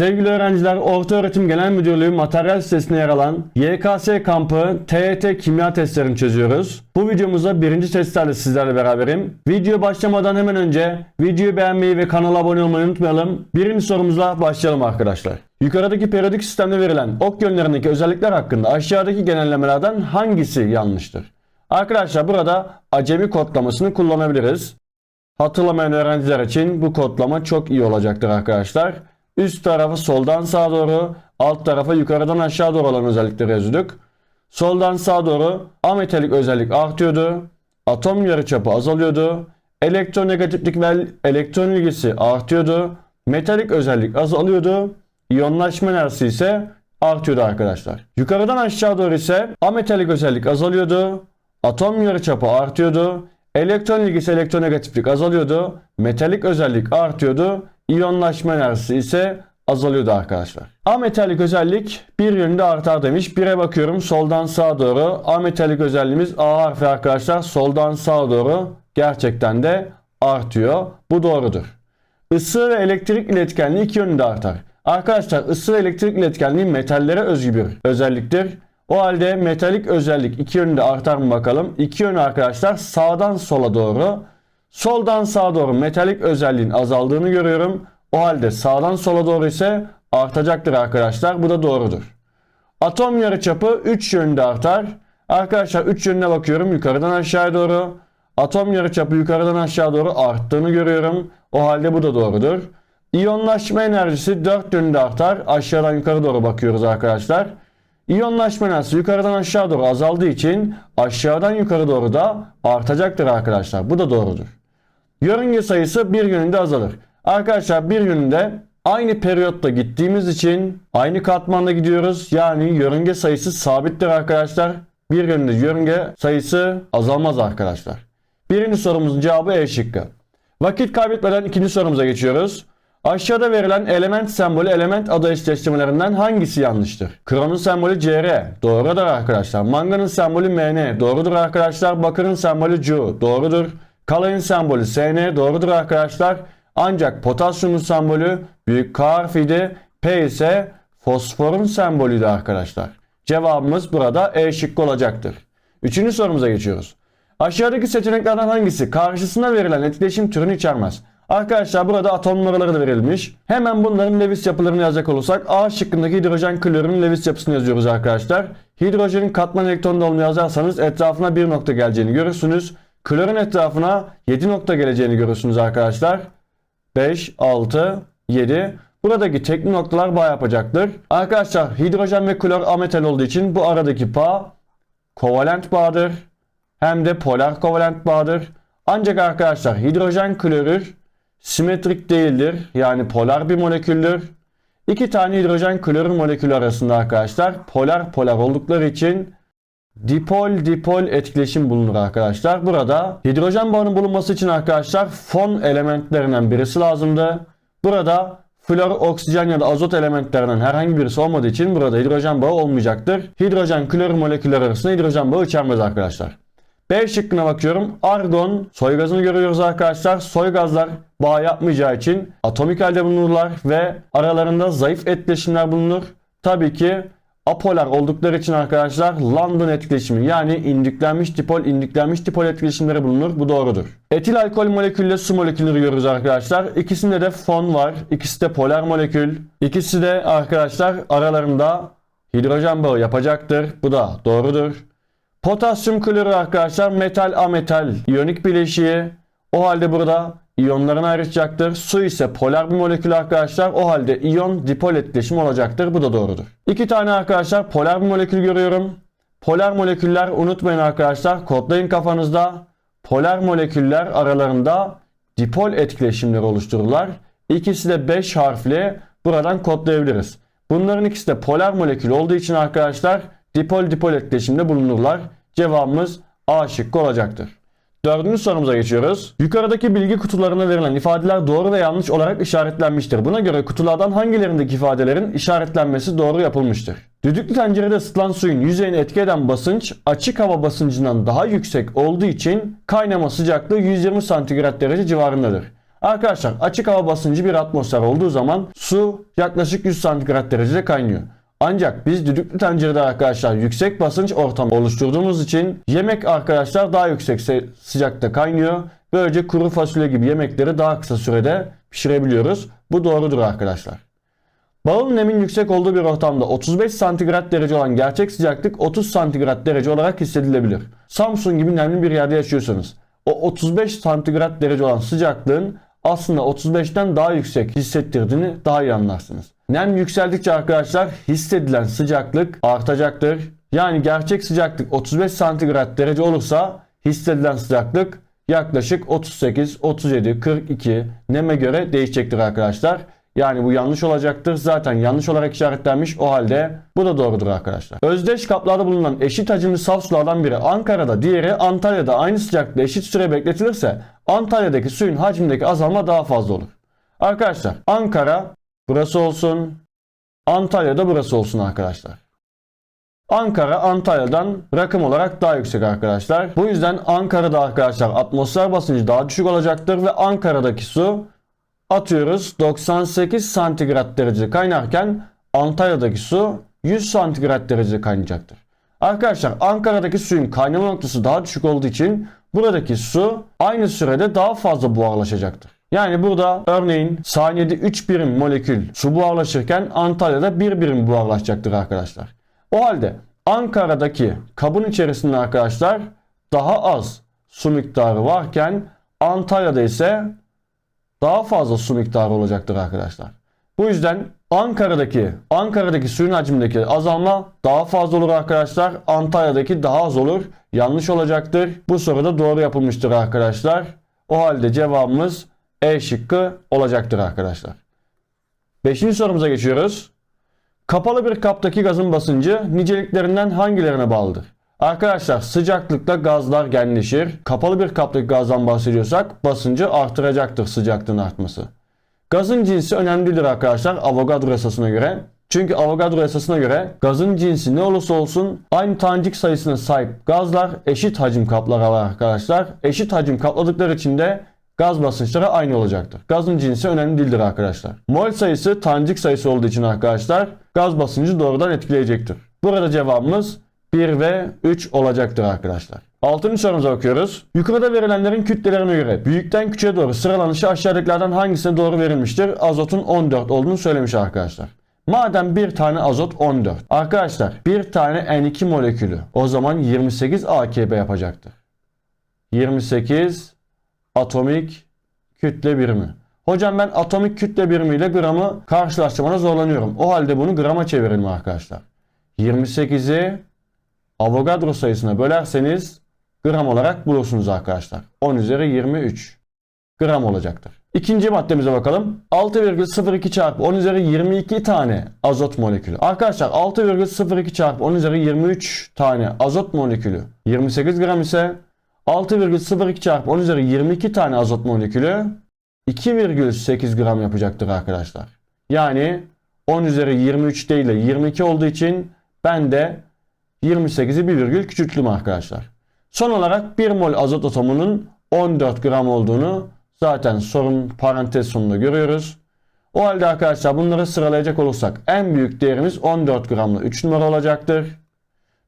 Sevgili öğrenciler, Ortaöğretim Genel Müdürlüğü materyal sitesine yer alan YKS kampı TET kimya testlerini çözüyoruz. Bu videomuzda birinci testlerle sizlerle beraberim. Video başlamadan hemen önce videoyu beğenmeyi ve kanala abone olmayı unutmayalım. Birinci sorumuzla başlayalım arkadaşlar. Yukarıdaki periyodik sistemde verilen ok yönlerindeki özellikler hakkında aşağıdaki genellemelerden hangisi yanlıştır? Arkadaşlar burada acemi kodlamasını kullanabiliriz. Hatırlamayan öğrenciler için bu kodlama çok iyi olacaktır arkadaşlar. Üst tarafı soldan sağa doğru, alt tarafı yukarıdan aşağı doğru olan özellikleri yazıyorduk. Soldan sağa doğru ametalik özellik artıyordu. Atom yarıçapı azalıyordu. Elektronegatiflik ve elektron ilgisi artıyordu. Metalik özellik azalıyordu. İyonlaşma enerjisi ise artıyordu arkadaşlar. Yukarıdan aşağı doğru ise ametalik özellik azalıyordu. Atom yarıçapı artıyordu. Elektron ilgisi elektronegatiflik azalıyordu. Metalik özellik artıyordu. İyonlaşma enerjisi ise azalıyordu arkadaşlar. Ametalik özellik bir yönde artar demiş. Bire bakıyorum soldan sağa doğru. Ametalik özelliğimiz A harfi arkadaşlar. Soldan sağa doğru gerçekten de artıyor. Bu doğrudur. Isı ve elektrik iletkenliği iki yönde artar. Arkadaşlar ısı ve elektrik iletkenliği metallere özgü bir özelliktir. O halde metalik özellik iki yönde artar mı bakalım. İki yönü arkadaşlar sağdan sola doğru. Soldan sağa doğru metalik özelliğin azaldığını görüyorum. O halde sağdan sola doğru ise artacaktır arkadaşlar. Bu da doğrudur. Atom yarıçapı 3 yönde artar. Arkadaşlar 3 yönüne bakıyorum yukarıdan aşağıya doğru. Atom yarıçapı yukarıdan aşağı doğru arttığını görüyorum. O halde bu da doğrudur. İyonlaşma enerjisi 4 yönde artar. Aşağıdan yukarı doğru bakıyoruz arkadaşlar. İyonlaşma enerjisi yukarıdan aşağı doğru azaldığı için aşağıdan yukarı doğru da artacaktır arkadaşlar. Bu da doğrudur. Yörünge sayısı bir yönünde azalır. Arkadaşlar bir yönünde aynı periyotta gittiğimiz için aynı katmanda gidiyoruz. Yani yörünge sayısı sabittir arkadaşlar. Bir yönünde yörünge sayısı azalmaz arkadaşlar. Birinci sorumuzun cevabı E şıkkı. Vakit kaybetmeden ikinci sorumuza geçiyoruz. Aşağıda verilen element sembolü element adı eşleştirmelerinden hangisi yanlıştır? Kronun sembolü Cr. Doğrudur arkadaşlar. Manganın sembolü Mn. Doğrudur arkadaşlar. Bakırın sembolü Cu. Doğrudur. Kalayın sembolü Sn. Doğrudur arkadaşlar. Ancak potasyumun sembolü büyük K harfiydi. P ise fosforun sembolüydü arkadaşlar. Cevabımız burada E şıkkı olacaktır. Üçüncü sorumuza geçiyoruz. Aşağıdaki seçeneklerden hangisi karşısına verilen etkileşim türünü içermez? Arkadaşlar burada atom numaraları da verilmiş. Hemen bunların Lewis yapılarını yazacak olursak A şıkkındaki hidrojen klorürün Lewis yapısını yazıyoruz arkadaşlar. Hidrojenin katman elektron dağılımını yazarsanız etrafına bir nokta geleceğini görürsünüz. Klorun etrafına 7 nokta geleceğini görürsünüz arkadaşlar. 5, 6, 7. Buradaki tekli noktalar bağ yapacaktır. Arkadaşlar hidrojen ve klor ametal olduğu için bu aradaki bağ kovalent bağdır. Hem de polar kovalent bağdır. Ancak arkadaşlar hidrojen klorür simetrik değildir. Yani polar bir moleküldür. İki tane hidrojen klorür molekülü arasında arkadaşlar polar polar oldukları için dipol dipol etkileşim bulunur arkadaşlar. Burada hidrojen bağının bulunması için arkadaşlar fon elementlerinden birisi lazımdı. Burada flor, oksijen ya da azot elementlerinden herhangi birisi olmadığı için burada hidrojen bağı olmayacaktır. Hidrojen klorür moleküller arasında hidrojen bağı içermez arkadaşlar. B şıkkına bakıyorum. Argon soy gazını görüyoruz arkadaşlar. Soy gazlar bağ yapmayacağı için atomik halde bulunurlar ve aralarında zayıf etkileşimler bulunur. Tabii ki apolar oldukları için arkadaşlar London etkileşimi yani indüklenmiş dipol indüklenmiş dipol etkileşimleri bulunur. Bu doğrudur. Etil alkol molekülle su molekülünü görüyoruz arkadaşlar. İkisinde de fon var. İkisi de polar molekül. İkisi de arkadaşlar aralarında hidrojen bağı yapacaktır. Bu da doğrudur. Potasyum klorür arkadaşlar metal ametal iyonik bileşiği. O halde burada iyonlarını ayrışacaktır. Su ise polar bir molekül arkadaşlar. O halde iyon dipol etkileşimi olacaktır. Bu da doğrudur. İki tane arkadaşlar polar bir molekül görüyorum. Polar moleküller unutmayın arkadaşlar. Kodlayın kafanızda. Polar moleküller aralarında dipol etkileşimleri oluştururlar. İkisi de 5 harfli. Buradan kodlayabiliriz. Bunların ikisi de polar molekül olduğu için arkadaşlar dipol dipol etkileşimde bulunurlar. Cevabımız A şıkkı olacaktır. Dördüncü sorumuza geçiyoruz. Yukarıdaki bilgi kutularına verilen ifadeler doğru ve yanlış olarak işaretlenmiştir. Buna göre kutulardan hangilerindeki ifadelerin işaretlenmesi doğru yapılmıştır? Düdüklü tencerede ısıtılan suyun yüzeyine etki eden basınç açık hava basıncından daha yüksek olduğu için kaynama sıcaklığı 120 santigrat derece civarındadır. Arkadaşlar açık hava basıncı bir atmosfer olduğu zaman su yaklaşık 100 santigrat derecede kaynıyor. Ancak biz düdüklü tencerede arkadaşlar yüksek basınç ortamı oluşturduğumuz için yemek arkadaşlar daha yüksek se- sıcakta kaynıyor. Böylece kuru fasulye gibi yemekleri daha kısa sürede pişirebiliyoruz. Bu doğrudur arkadaşlar. Bağıl nemin yüksek olduğu bir ortamda 35 santigrat derece olan gerçek sıcaklık 30 santigrat derece olarak hissedilebilir. Samsun gibi nemli bir yerde yaşıyorsanız o 35 santigrat derece olan sıcaklığın aslında 35'ten daha yüksek hissettirdiğini daha iyi anlarsınız. Nem yükseldikçe arkadaşlar hissedilen sıcaklık artacaktır. Yani gerçek sıcaklık 35 santigrat derece olursa hissedilen sıcaklık yaklaşık 38, 37, 42 neme göre değişecektir arkadaşlar. Yani bu yanlış olacaktır. Zaten yanlış olarak işaretlenmiş. O halde bu da doğrudur arkadaşlar. Özdeş kaplarda bulunan eşit hacimli saf sulardan biri Ankara'da, diğeri Antalya'da aynı sıcaklıkta eşit süre bekletilirse Antalya'daki suyun hacmindeki azalma daha fazla olur. Arkadaşlar Ankara burası olsun. Antalya'da burası olsun arkadaşlar. Ankara Antalya'dan rakım olarak daha yüksek arkadaşlar. Bu yüzden Ankara'da arkadaşlar atmosfer basıncı daha düşük olacaktır ve Ankara'daki su atıyoruz 98 santigrat derece kaynarken Antalya'daki su 100 santigrat derece kaynayacaktır. Arkadaşlar Ankara'daki suyun kaynama noktası daha düşük olduğu için buradaki su aynı sürede daha fazla buharlaşacaktır. Yani burada örneğin saniyede 3 birim molekül su buharlaşırken Antalya'da 1 birim buharlaşacaktır arkadaşlar. O halde Ankara'daki kabın içerisinde arkadaşlar daha az su miktarı varken Antalya'da ise daha fazla su miktarı olacaktır arkadaşlar. Bu yüzden Ankara'daki Ankara'daki suyun hacmindeki azalma daha fazla olur arkadaşlar. Antalya'daki daha az olur. Yanlış olacaktır. Bu soruda doğru yapılmıştır arkadaşlar. O halde cevabımız E şıkkı olacaktır arkadaşlar. Beşinci sorumuza geçiyoruz. Kapalı bir kaptaki gazın basıncı niceliklerinden hangilerine bağlıdır? Arkadaşlar sıcaklıkta gazlar genleşir. Kapalı bir kaptaki gazdan bahsediyorsak basıncı artıracaktır sıcaklığın artması. Gazın cinsi önemli değildir arkadaşlar Avogadro esasına göre. Çünkü Avogadro esasına göre gazın cinsi ne olursa olsun aynı tanecik sayısına sahip gazlar eşit hacim kaplar arkadaşlar. Eşit hacim kapladıkları için de gaz basınçları aynı olacaktır. Gazın cinsi önemli değildir arkadaşlar. Mol sayısı tanecik sayısı olduğu için arkadaşlar gaz basıncı doğrudan etkileyecektir. Burada cevabımız 1 ve 3 olacaktır arkadaşlar. Altıncı sorumuza bakıyoruz. Yukarıda verilenlerin kütlelerine göre büyükten küçüğe doğru sıralanışı aşağıdakilerden hangisine doğru verilmiştir? Azotun 14 olduğunu söylemiş arkadaşlar. Madem bir tane azot 14. Arkadaşlar bir tane N2 molekülü o zaman 28 AKB yapacaktır. 28 atomik kütle birimi. Hocam ben atomik kütle birimiyle gramı karşılaştırmada zorlanıyorum. O halde bunu grama çevirelim arkadaşlar. 28'i Avogadro sayısına bölerseniz gram olarak bulursunuz arkadaşlar. 10 üzeri 23 gram olacaktır. İkinci maddemize bakalım. 6,02 çarpı 10 üzeri 22 tane azot molekülü. Arkadaşlar 6,02 çarpı 10 üzeri 23 tane azot molekülü 28 gram ise 6,02 çarpı 10 üzeri 22 tane azot molekülü 2,8 gram yapacaktır arkadaşlar. Yani 10 üzeri 23 değil de 22 olduğu için ben de 28'i bir virgül küçülttüm arkadaşlar. Son olarak 1 mol azot atomunun 14 gram olduğunu zaten sorun parantez sonunda görüyoruz. O halde arkadaşlar bunları sıralayacak olursak en büyük değerimiz 14 gramla 3 numara olacaktır.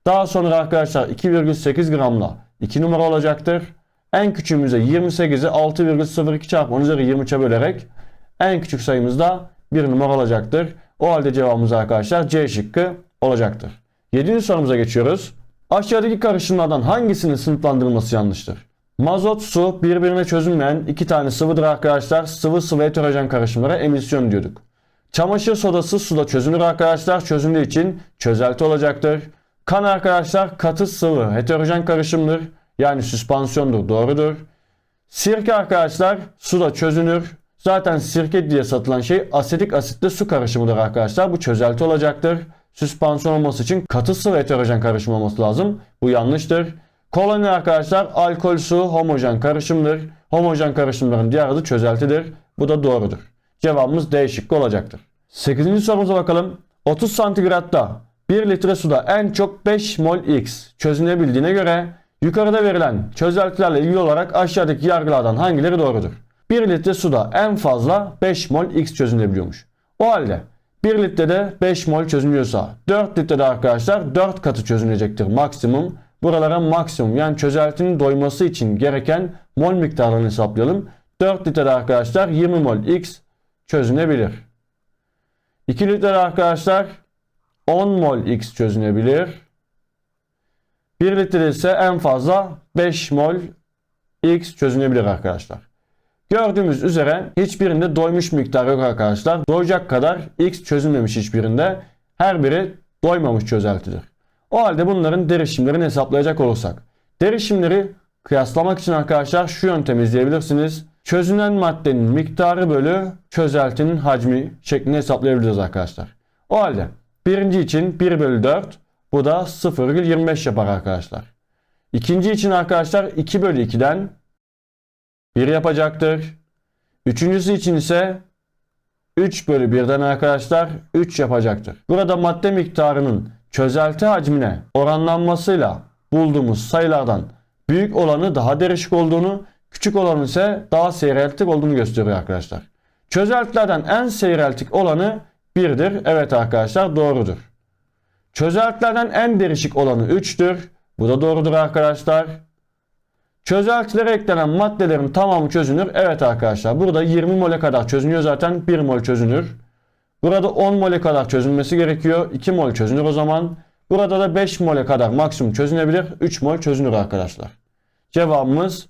Daha sonra arkadaşlar 2,8 gramla 2 numara olacaktır. En küçüğümüze 28'i 6,02 çarpı 10 üzeri 23'e bölerek en küçük sayımız da 1 numara olacaktır. O halde cevabımız arkadaşlar C şıkkı olacaktır. 7. sorumuza geçiyoruz. Aşağıdaki karışımlardan hangisinin sınıflandırılması yanlıştır? Mazot, su birbirine çözünmeyen iki tane sıvıdır arkadaşlar. Sıvı sıvı heterojen karışımlara emisyon diyorduk. Çamaşır sodası suda çözünür arkadaşlar. Çözündüğü için çözelti olacaktır. Kan arkadaşlar katı sıvı heterojen karışımdır. Yani süspansiyondur doğrudur. Sirke arkadaşlar suda çözünür. Zaten sirke diye satılan şey asetik asitle su karışımıdır arkadaşlar. Bu çözelti olacaktır. Süspansiyon olması için katı sıvı heterojen karışım olması lazım. Bu yanlıştır. Koloni arkadaşlar alkol su homojen karışımdır. Homojen karışımların diğer adı çözeltidir. Bu da doğrudur. Cevabımız D şıkkı olacaktır. 8. sorumuza bakalım. 30 santigratta 1 litre suda en çok 5 mol X çözünebildiğine göre yukarıda verilen çözeltilerle ilgili olarak aşağıdaki yargılardan hangileri doğrudur? 1 litre suda en fazla 5 mol X çözünebiliyormuş. O halde 1 litrede 5 mol çözünüyorsa 4 litrede arkadaşlar 4 katı çözünecektir maksimum. Buralara maksimum yani çözeltinin doyması için gereken mol miktarını hesaplayalım. 4 litrede arkadaşlar 20 mol X çözünebilir. 2 litrede arkadaşlar 10 mol X çözünebilir. 1 litrede ise en fazla 5 mol X çözünebilir arkadaşlar. Gördüğümüz üzere hiçbirinde doymuş miktar yok arkadaşlar. Doyacak kadar X çözülmemiş hiçbirinde. Her biri doymamış çözeltidir. O halde bunların derişimlerini hesaplayacak olursak. Derişimleri kıyaslamak için arkadaşlar şu yöntemi izleyebilirsiniz. Çözünen maddenin miktarı bölü çözeltinin hacmi şeklinde hesaplayabiliriz arkadaşlar. O halde birinci için 1 bölü 4 bu da 0,25 yapar arkadaşlar. İkinci için arkadaşlar 2 bölü 2'den 1 yapacaktır. Üçüncüsü için ise 3 bölü 1'den arkadaşlar 3 yapacaktır. Burada madde miktarının çözelti hacmine oranlanmasıyla bulduğumuz sayılardan büyük olanı daha derişik olduğunu, küçük olanı ise daha seyreltik olduğunu gösteriyor arkadaşlar. Çözeltilerden en seyreltik olanı 1'dir. Evet arkadaşlar doğrudur. Çözeltilerden en derişik olanı 3'tür. Bu da doğrudur arkadaşlar. Çözeltilere eklenen maddelerin tamamı çözünür. Evet arkadaşlar burada 20 mole kadar çözünüyor zaten 1 mol çözünür. Burada 10 mole kadar çözülmesi gerekiyor. 2 mol çözünür o zaman. Burada da 5 mole kadar maksimum çözünebilir. 3 mol çözünür arkadaşlar. Cevabımız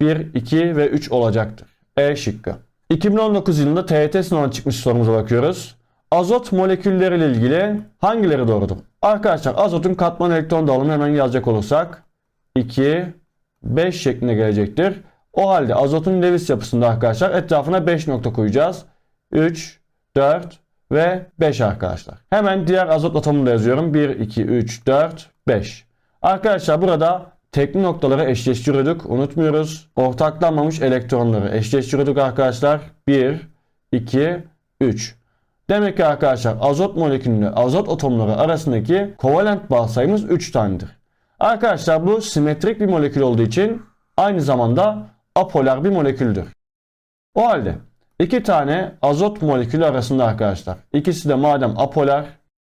1, 2 ve 3 olacaktır. E şıkkı. 2019 yılında TYT sınavına çıkmış sorumuza bakıyoruz. Azot molekülleriyle ilgili hangileri doğrudur? Arkadaşlar azotun katman elektron dağılımını hemen yazacak olursak 2, 5 şeklinde gelecektir. O halde azotun Lewis yapısında arkadaşlar etrafına 5 nokta koyacağız. 3, 4 ve 5 arkadaşlar. Hemen diğer azot atomunu da yazıyorum. 1, 2, 3, 4, 5. Arkadaşlar burada tekli noktaları eşleştiriyorduk. Unutmuyoruz. Ortaklanmamış elektronları eşleştiriyorduk arkadaşlar. 1, 2, 3. Demek ki arkadaşlar azot molekülü azot atomları arasındaki kovalent bağ sayımız 3 tanedir. Arkadaşlar bu simetrik bir molekül olduğu için aynı zamanda apolar bir moleküldür. O halde iki tane azot molekülü arasında arkadaşlar. İkisi de madem apolar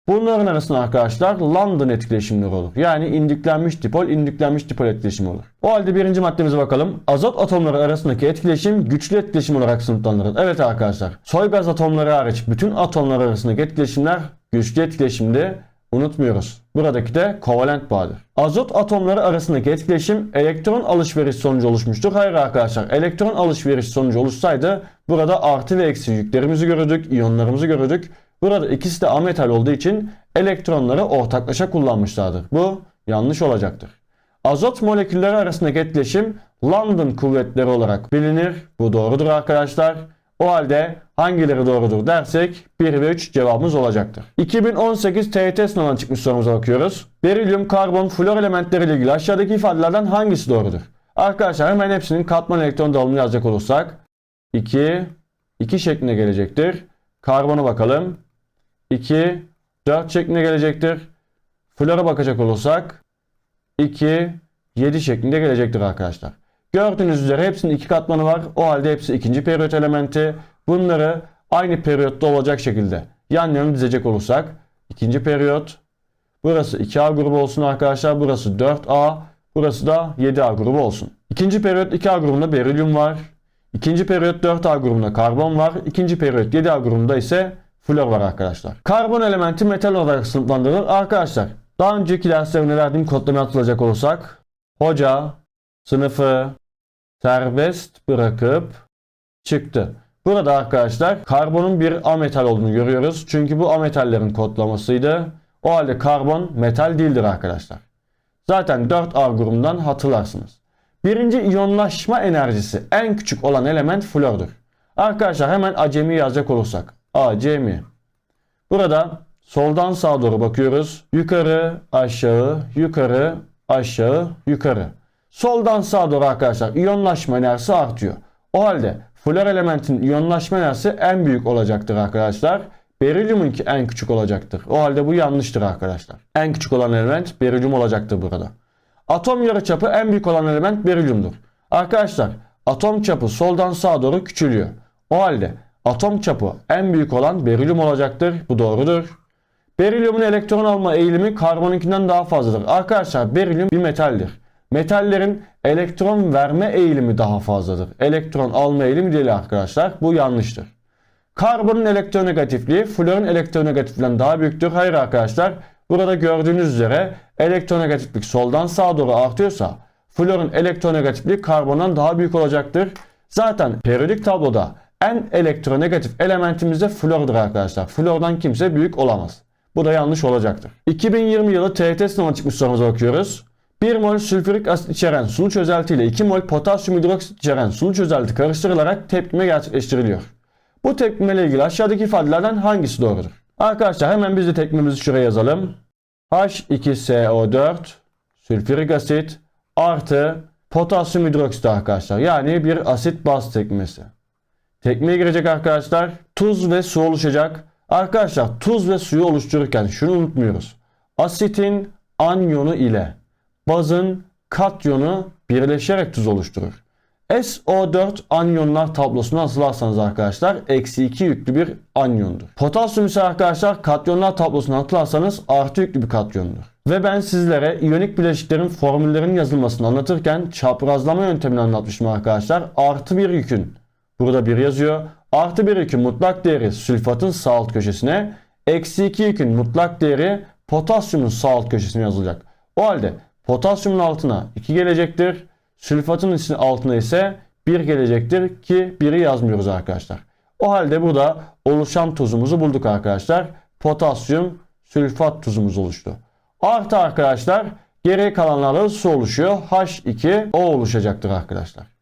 bunların arasında arkadaşlar London etkileşimleri olur. Yani indüklenmiş dipol indüklenmiş dipol etkileşimi olur. O halde birinci maddemize bakalım. Azot atomları arasındaki etkileşim güçlü etkileşim olarak sınıflandırılır. Evet arkadaşlar soy gaz atomları hariç bütün atomlar arasındaki etkileşimler güçlü etkileşimde unutmuyoruz. Buradaki de kovalent bağdır. Azot atomları arasındaki etkileşim elektron alışveriş sonucu oluşmuştur. Hayır arkadaşlar elektron alışveriş sonucu oluşsaydı burada artı ve eksi yüklerimizi görürdük, iyonlarımızı görürdük. Burada ikisi de ametal olduğu için elektronları ortaklaşa kullanmışlardır. Bu yanlış olacaktır. Azot molekülleri arasındaki etkileşim London kuvvetleri olarak bilinir. Bu doğrudur arkadaşlar. O halde hangileri doğrudur dersek 1 ve 3 cevabımız olacaktır. 2018 TYT sınavından çıkmış sorumuza bakıyoruz. Berilyum, karbon, flor elementleri ile ilgili aşağıdaki ifadelerden hangisi doğrudur? Arkadaşlar hemen hepsinin katman elektron dağılımını yazacak olursak 2, 2 şeklinde gelecektir. Karbona bakalım. 2, 4 şeklinde gelecektir. Flora bakacak olursak 2, 7 şeklinde gelecektir arkadaşlar. Gördüğünüz üzere hepsinin iki katmanı var. O halde hepsi ikinci periyot elementi. Bunları aynı periyotta olacak şekilde yan yana dizecek olursak ikinci periyot burası 2A grubu olsun arkadaşlar. Burası 4A. Burası da 7A grubu olsun. İkinci periyot 2A grubunda berilyum var. İkinci periyot 4A grubunda karbon var. İkinci periyot 7A grubunda ise flor var arkadaşlar. Karbon elementi metal olarak sınıflandırılır. Arkadaşlar daha önceki derslerimde verdiğim kodlama atılacak olursak hoca sınıfı serbest bırakıp çıktı. Burada arkadaşlar karbonun bir ametal olduğunu görüyoruz. Çünkü bu ametallerin kodlamasıydı. O halde karbon metal değildir arkadaşlar. Zaten 4A grubundan hatırlarsınız. Birinci iyonlaşma enerjisi en küçük olan element flordur. Arkadaşlar hemen acemi yazacak olursak. Acemi. Burada soldan sağa doğru bakıyoruz. Yukarı, aşağı, yukarı, aşağı, yukarı. Soldan sağa doğru arkadaşlar iyonlaşma enerjisi artıyor. O halde flor elementin iyonlaşma enerjisi en büyük olacaktır arkadaşlar. Berilyumunki en küçük olacaktır. O halde bu yanlıştır arkadaşlar. En küçük olan element berilyum olacaktır burada. Atom yarıçapı en büyük olan element berilyumdur. Arkadaşlar atom çapı soldan sağa doğru küçülüyor. O halde atom çapı en büyük olan berilyum olacaktır. Bu doğrudur. Berilyumun elektron alma eğilimi karbonunkinden daha fazladır. Arkadaşlar berilyum bir metaldir. Metallerin elektron verme eğilimi daha fazladır. Elektron alma eğilimi değil arkadaşlar. Bu yanlıştır. Karbonun elektronegatifliği florun elektronegatifliğinden daha büyüktür. Hayır arkadaşlar. Burada gördüğünüz üzere elektronegatiflik soldan sağa doğru artıyorsa florun elektronegatifliği karbondan daha büyük olacaktır. Zaten periyodik tabloda en elektronegatif elementimiz de flordur arkadaşlar. Flordan kimse büyük olamaz. Bu da yanlış olacaktır. 2020 yılı TET sınavına çıkmış sorumuza bakıyoruz. 1 mol sülfürik asit içeren sulu çözelti ile 2 mol potasyum hidroksit içeren sulu çözelti karıştırılarak tepkime gerçekleştiriliyor. Bu tepkime ile ilgili aşağıdaki ifadelerden hangisi doğrudur? Arkadaşlar hemen biz de tepkimemizi şuraya yazalım. H2SO4 sülfürik asit artı potasyum hidroksit arkadaşlar. Yani bir asit baz tepkimesi. Tekmeye girecek arkadaşlar. Tuz ve su oluşacak. Arkadaşlar tuz ve suyu oluştururken şunu unutmuyoruz. Asitin anyonu ile bazın katyonu birleşerek tuz oluşturur. SO4 anyonlar tablosunu hatırlarsanız arkadaşlar eksi 2 yüklü bir anyondur. Potasyum ise arkadaşlar katyonlar tablosunu hatırlarsanız artı yüklü bir katyondur. Ve ben sizlere iyonik bileşiklerin formüllerinin yazılmasını anlatırken çaprazlama yöntemini anlatmıştım arkadaşlar. Artı bir yükün burada bir yazıyor. Artı bir yükün mutlak değeri sülfatın sağ alt köşesine. Eksi 2 yükün mutlak değeri potasyumun sağ alt köşesine yazılacak. O halde potasyumun altına 2 gelecektir. Sülfatın altına ise 1 gelecektir ki 1'i yazmıyoruz arkadaşlar. O halde burada oluşan tuzumuzu bulduk arkadaşlar. Potasyum sülfat tuzumuz oluştu. Artı arkadaşlar geriye kalanlarla su oluşuyor. H2O oluşacaktır arkadaşlar.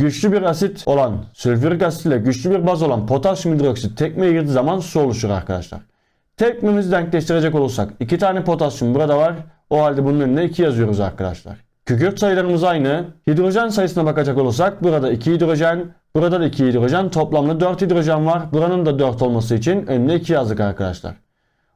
Güçlü bir asit olan sülfürik asit ile güçlü bir baz olan potasyum hidroksit tekmeye girdiği zaman su oluşur arkadaşlar. Tekmemizi denkleştirecek olursak 2 tane potasyum burada var. O halde bunun önüne 2 yazıyoruz arkadaşlar. Kükürt sayılarımız aynı. Hidrojen sayısına bakacak olursak burada 2 hidrojen, burada da 2 hidrojen. Toplamda 4 hidrojen var. Buranın da 4 olması için önüne 2 yazdık arkadaşlar.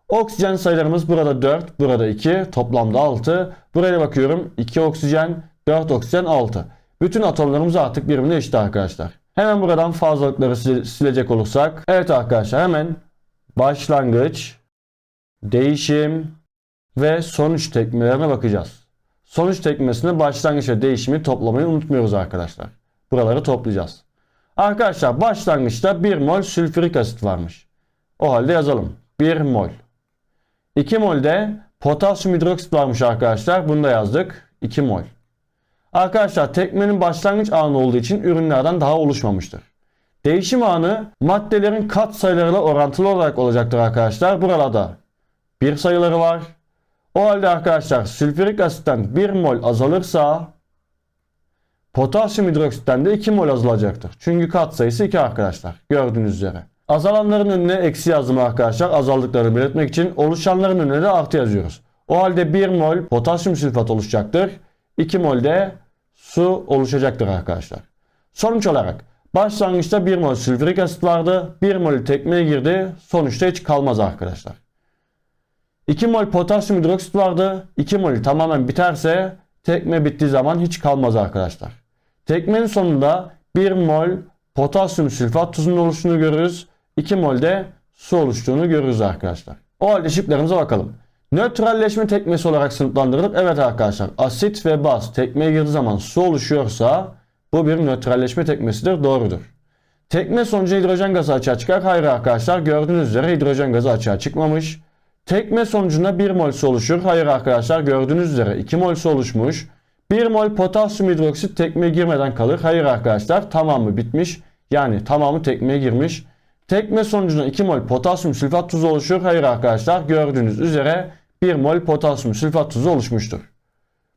Oksijen sayılarımız burada 4, burada 2, toplamda 6. Buraya bakıyorum 2 oksijen, 4 oksijen, 6. Bütün atomlarımız artık birbirine eşit arkadaşlar. Hemen buradan fazlalıkları sil- silecek olursak. Evet arkadaşlar hemen başlangıç, değişim ve sonuç tekmelerine bakacağız. Sonuç tekmesinde başlangıç ve değişimi toplamayı unutmuyoruz arkadaşlar. Buraları toplayacağız. Arkadaşlar başlangıçta 1 mol sülfürik asit varmış. O halde yazalım. 1 mol. 2 mol de potasyum hidroksit varmış arkadaşlar. Bunu da yazdık. 2 mol. Arkadaşlar tekmenin başlangıç anı olduğu için ürünlerden daha oluşmamıştır. Değişim anı maddelerin kat sayılarıyla orantılı olarak olacaktır arkadaşlar. Burada bir sayıları var. O halde arkadaşlar sülfürik asitten 1 mol azalırsa potasyum hidroksitten de 2 mol azalacaktır. Çünkü kat sayısı 2 arkadaşlar. Gördüğünüz üzere. Azalanların önüne eksi yazdım arkadaşlar. Azaldıklarını belirtmek için oluşanların önüne de artı yazıyoruz. O halde 1 mol potasyum sülfat oluşacaktır. 2 mol de su oluşacaktır arkadaşlar. Sonuç olarak başlangıçta 1 mol sülfürik asit vardı. 1 mol tekmeye girdi. Sonuçta hiç kalmaz arkadaşlar. 2 mol potasyum hidroksit vardı. 2 mol tamamen biterse tekme bittiği zaman hiç kalmaz arkadaşlar. Tekmenin sonunda 1 mol potasyum sülfat tuzunun oluştuğunu görürüz. 2 mol de su oluştuğunu görürüz arkadaşlar. O halde şıklarımıza bakalım. Nötralleşme tekmesi olarak sınıflandırdık. Evet arkadaşlar asit ve baz tekmeye girdiği zaman su oluşuyorsa bu bir nötralleşme tekmesidir. Doğrudur. Tekme sonucu hidrojen gazı açığa çıkar. Hayır arkadaşlar gördüğünüz üzere hidrojen gazı açığa çıkmamış. Tekme sonucunda 1 mol su oluşur. Hayır arkadaşlar gördüğünüz üzere 2 mol su oluşmuş. 1 mol potasyum hidroksit tekmeye girmeden kalır. Hayır arkadaşlar tamamı bitmiş. Yani tamamı tekmeye girmiş. Tekme sonucunda 2 mol potasyum sülfat tuzu oluşur. Hayır arkadaşlar gördüğünüz üzere 1 mol potasyum sülfat tuzu oluşmuştur.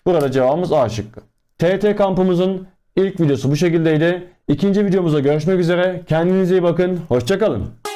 Burada cevabımız A şıkkı. TT kampımızın ilk videosu bu şekildeydi. İkinci videomuzda görüşmek üzere. Kendinize iyi bakın. Hoşçakalın.